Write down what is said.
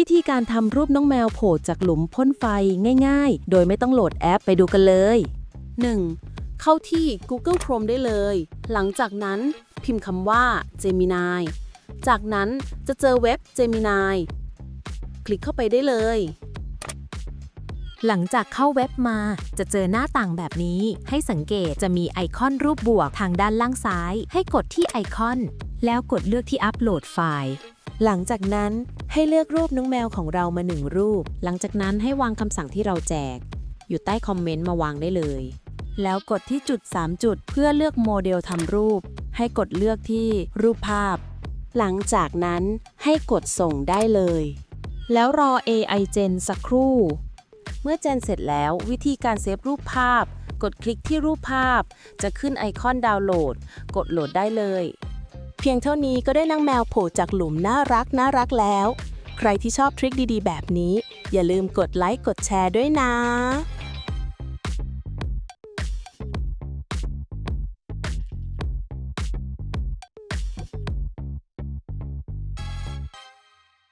วิธีการทำรูปน้องแมวโผล่จากหลุมพ่นไฟง่ายๆ โดยไม่ต้องโหลดแอปไปดูกันเลย 1. เข้าที่ Google Chrome ได้เลย หลังจากนั้นพิมพ์คำว่า Gemini จากนั้นจะเจอเว็บ Gemini คลิกเข้าไปได้เลย หลังจากเข้าเว็บมาจะเจอหน้าต่างแบบนี้ ให้สังเกตจะมีไอคอนรูปบวกทางด้านล่างซ้าย ให้กดที่ไอคอน แล้วกดเลือกที่อัปโหลดไฟล์ หลังจากนั้นให้เลือกรูปน้องแมวของเรามาหนึ่งรูป หลังจากนั้นให้วางคำสั่งที่เราแจก อยู่ใต้คอมเมนต์มาวางได้เลย แล้วกดที่จุด 3 จุดเพื่อเลือกโมเดลทำรูป ให้กดเลือกที่รูปภาพ หลังจากนั้นให้กดส่งได้เลย แล้วรอ AI Gen สักครู่ เมื่อเจนเสร็จแล้ววิธีการเซฟรูปภาพ กดคลิกที่รูปภาพ จะขึ้นไอคอนดาวน์โหลด กดโหลดได้เลย เพียงเท่านี้ก็ได้นางแมวโผล่จากหลุมน่ารักน่ารักแล้ว ใครที่ชอบทริคดีๆ แบบนี้ อย่าลืมกดไลค์กดแชร์ด้วยนะ